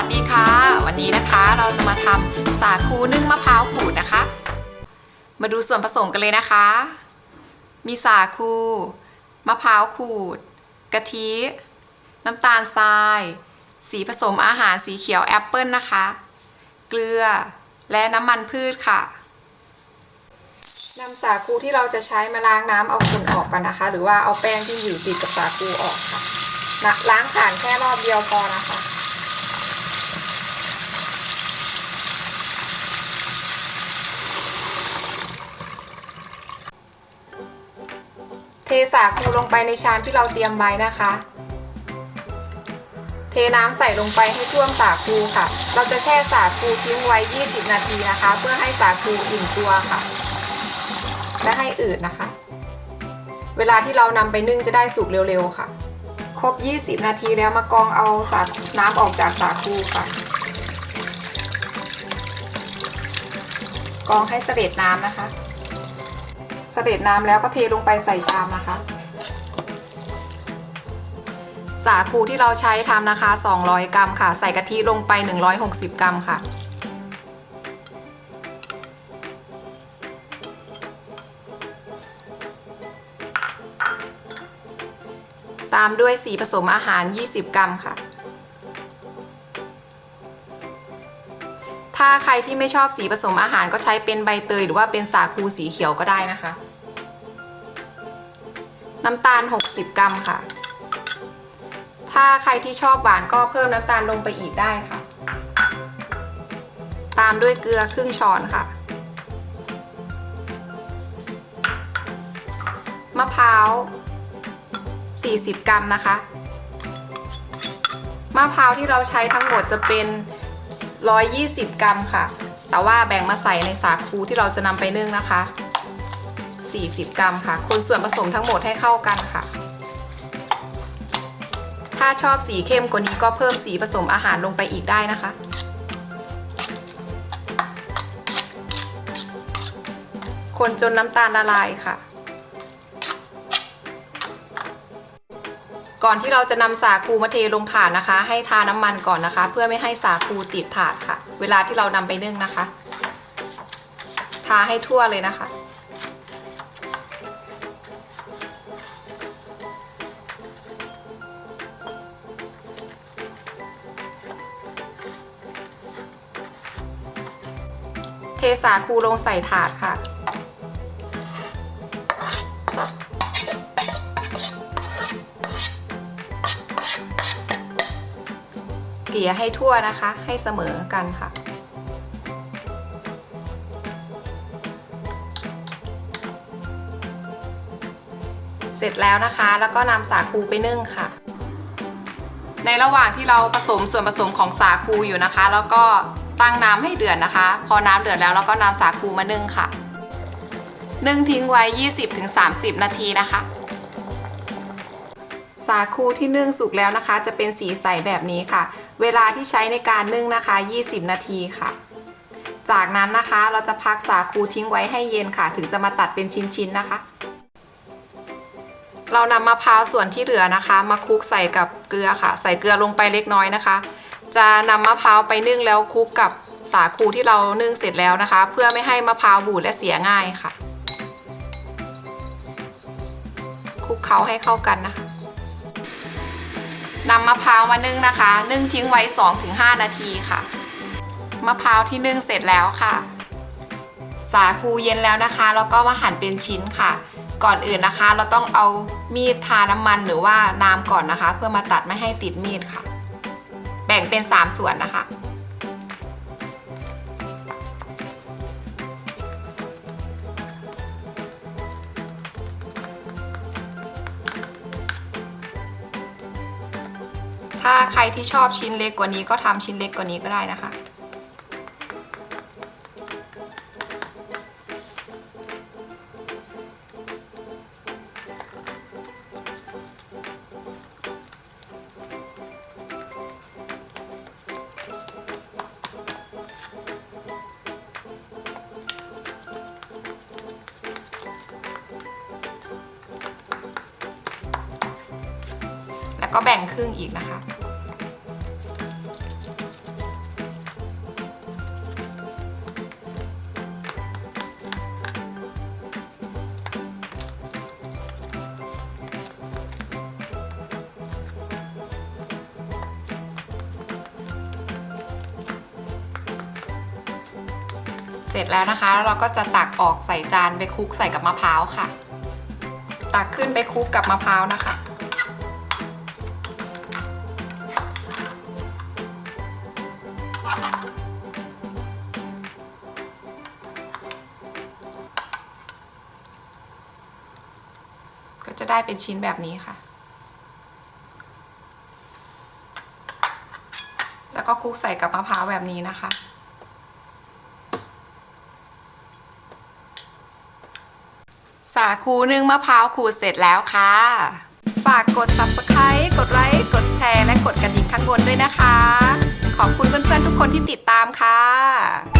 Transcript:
วัสดีค่ะ วันนี้นะคะเราจะมาทำสาคูนึ่งมะพร้าวขูดนะคะ มาดูส่วนผสมกันเลยนะคะ มีสาคู มะพร้าวขูด กะทิ น้ำตาลทราย สีผสมอาหารสีเขียวแอปเปิลนะคะ เกลือและน้ำมันพืชค่ะนำสาคูที่เราจะใช้มาล้างน้ำเอาฝุ่นออกกันนะคะ หรือว่าเอาแป้งที่อยู่ติดกับสาคูออกค่ะนะล้างผ่านแค่รอบเดียวพอนะคะ สาคูลงไปในชามที่เราเตรียมไว้นะคะ เทน้ำใส่ลงไปให้ท่วมสาคูค่ะ เราจะแช่สาคูทิ้งไว้ 20 นาทีนะคะ เพื่อให้สาคูอิ่มตัวค่ะ และให้อืดนะคะ เวลาที่เรานำไปนึ่งจะได้สุกเร็วๆค่ะ ครบ 20 นาทีแล้วมากองเอาสาน้ำออกจากสาคูค่ะ กองให้เสด็จน้ำนะคะ เสด็จน้ำแล้วก็เทลงไปใส่ชามนะคะ สาคูที่เราใช้ทำนะคะ 200 กรัมค่ะ ใส่กะทิลงไป 160 กรัมค่ะ ตามด้วยสีผสมอาหาร 20 กรัมค่ะถ้าใครที่ไม่ชอบสีผสมอาหารก็ใช้เป็นใบเตยหรือว่าเป็นสาคูสีเขียวก็ได้นะคะ น้ำตาล 60 กรัมค่ะ ถ้าใครที่ชอบหวานก็เพิ่มน้ำตาลลงไปอีกได้ค่ะ ตามด้วยเกลือครึ่งช้อนค่ะ มะพร้าว 40 กรัมนะคะ มะพร้าวที่เราใช้ทั้งหมดจะเป็น 120 กรัมค่ะ แต่ว่าแบ่งมาใส่ในสาคูที่เราจะนำไปนึ่งนะคะ 40 กรัมค่ะ คนส่วนผสมทั้งหมดให้เข้ากันค่ะ ถ้าชอบสีเข้มกว่านี้ก็เพิ่มสีผสมอาหารลงไปอีกได้นะคะ คนจนน้ำตาลละลายค่ะ ก่อนที่เราจะนำสาคูมาเทลงถาดนะคะ ให้ทาน้ำมันก่อนนะคะ เพื่อไม่ให้สาคูติดถาดค่ะ เวลาที่เรานำไปนึ่งนะคะ ทาให้ทั่วเลยนะคะ สาคูลงใส่ถาดค่ะ เกลี่ยให้ทั่วนะคะ ให้เสมอกันค่ะเสร็จแล้วนะคะ แล้วก็นำสาคูไปนึ่งค่ะ ในระหว่างที่เราผสมส่วนผสมของสาคูอยู่นะคะ แล้วก็ ตั้งน้ำให้เดือดนะคะ พอน้ำเดือดแล้วเราก็นำสาคูมานึ่งค่ะ นึ่งทิ้งไว้ 20-30 นาทีนะคะ สาคูที่นึ่งสุกแล้วนะคะ จะเป็นสีใสแบบนี้ค่ะ เวลาที่ใช้ในการนึ่งนะคะ 20 นาทีค่ะ จากนั้นนะคะเราจะพักสาคูทิ้งไว้ให้เย็นค่ะ ถึงจะมาตัดเป็นชิ้นๆนะคะเรานำมะพร้าวส่วนที่เหลือนะคะ มาคลุกใส่กับเกลือค่ะ ใส่เกลือลงไปเล็กน้อยนะคะ จะนำมะพร้าวไปนึ่งแล้วคลุกกับสาคูที่เรานึ่งเสร็จแล้วนะคะ เพื่อไม่ให้มะพร้าวบูดและเสียง่ายค่ะคลุกเคล้าให้เข้ากันนะคะนำมะพร้าวมานึ่งนะคะ นึ่งทิ้งไว้ 2-5 นาทีค่ะ มะพร้าวที่นึ่งเสร็จแล้วค่ะ สาคูเย็นแล้วนะคะ แล้วก็มาหั่นเป็นชิ้นค่ะ ก่อนอื่นนะคะ เราต้องเอามีดทาน้ำมันหรือว่าน้ำก่อนนะคะ เพื่อมาตัดไม่ให้ติดมีดค่ะ แบ่งเป็น 3 ส่วนนะคะ ถ้าใครที่ชอบชิ้นเล็กกว่านี้ก็ทำชิ้นเล็กกว่านี้ก็ได้นะคะ ก็แบ่งครึ่งอีกนะคะ เสร็จแล้วนะคะ เราก็จะตักออกใส่จานไปคลุกใส่กับมะพร้าวค่ะ ตักขึ้นไปคลุกกับมะพร้าวนะคะ ก็จะได้เป็นชิ้นแบบนี้ค่ะ แล้วก็คลุกใส่กับมะพร้าวแบบนี้นะคะสาคูนึ่งมะพร้าวขูดเสร็จแล้วค่ะ ฝากกด subscribe กดไลค์ กดแชร์ และกดกระดิ่งข้างบนด้วยนะคะ ขอบคุณเพื่อนๆทุกคนที่ติดตามค่ะ